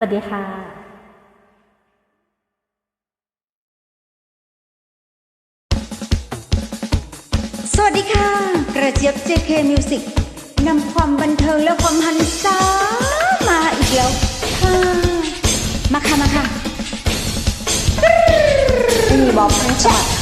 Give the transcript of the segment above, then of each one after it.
สวัสดีค่ะสวัสดีค่ะ กระเจี๊ยบ JK Music นำความบันเทิงและความหันษามาอีกแล้วค่ะ มาค่ะ มาค่ะ มีบ๊อบทั้งสวัสด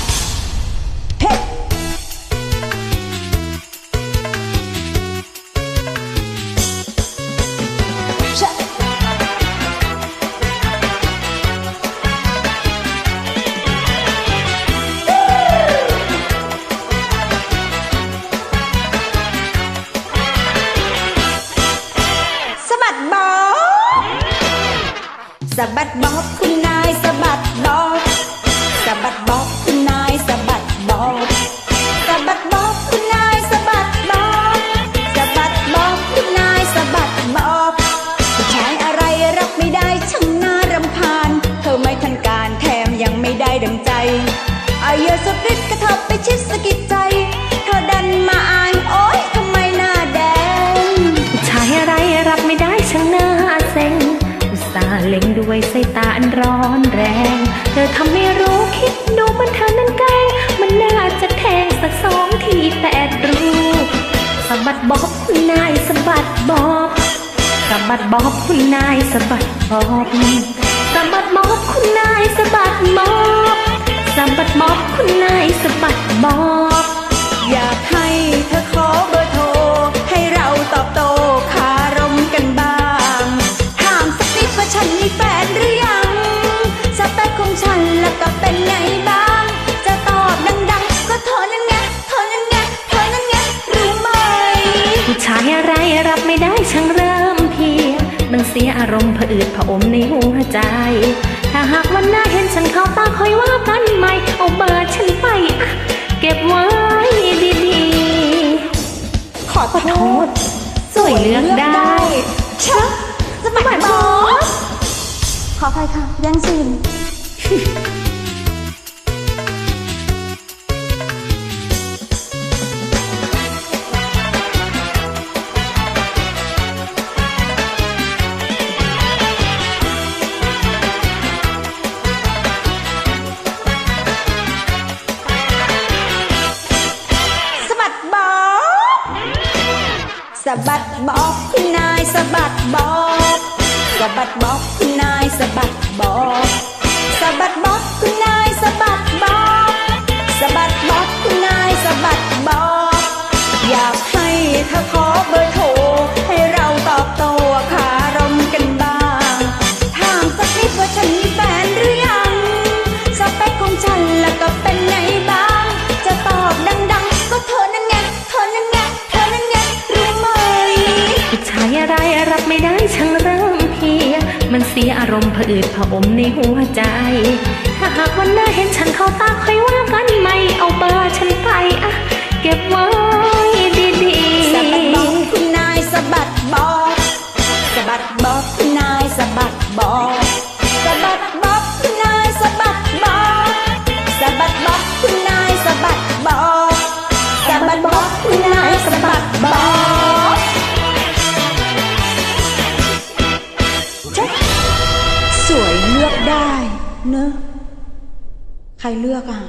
ไม่ได้ดังใจอาเยอะสุดฤทธิ์กระทบไปชิดสะกิดใจเธอดันมาอายโอ๊ยทำไมหน้าแดงชายอะไรรับไม่ได้ช่างหน้าเซ็งอุตส่าห์เล็งด้วยสายตาอันร้อนแรง เธอทำไม่รู้คิดดูมันเธอนั้นแกล้งมันน่าจะแทงสักสองทีแปดรูสะบัดบ๊อบคุณนายสะบัดบ๊อบสะบัดบ๊อบคุณนายสะบัดบ๊อบสะบัดบ๊อบคุณนายสะบัดบ๊อบ อะไรรับไม่ได้ช่างเริ่มเพลีย มันเสียอารมณ์ผะอืดผะอมในหัวใจ ถ้าหากวันหน้าเห็นฉันเข้าตาคอยว่ากันใหม่ เอาเบอร์ฉันไปอะเก็บไว้ดีขอโทษๆสวยเลือกได้ชะสมัยบอสขออภัยค่ะแย่งซีน สะบัดบอกคุณนายสะบัดบอกสะบัดบอกคุณนายสะบัดบอกสะบัด มันเสียอารมณ์ผะอืดผะอมในหัวใจ เนอะใครเลือกอะ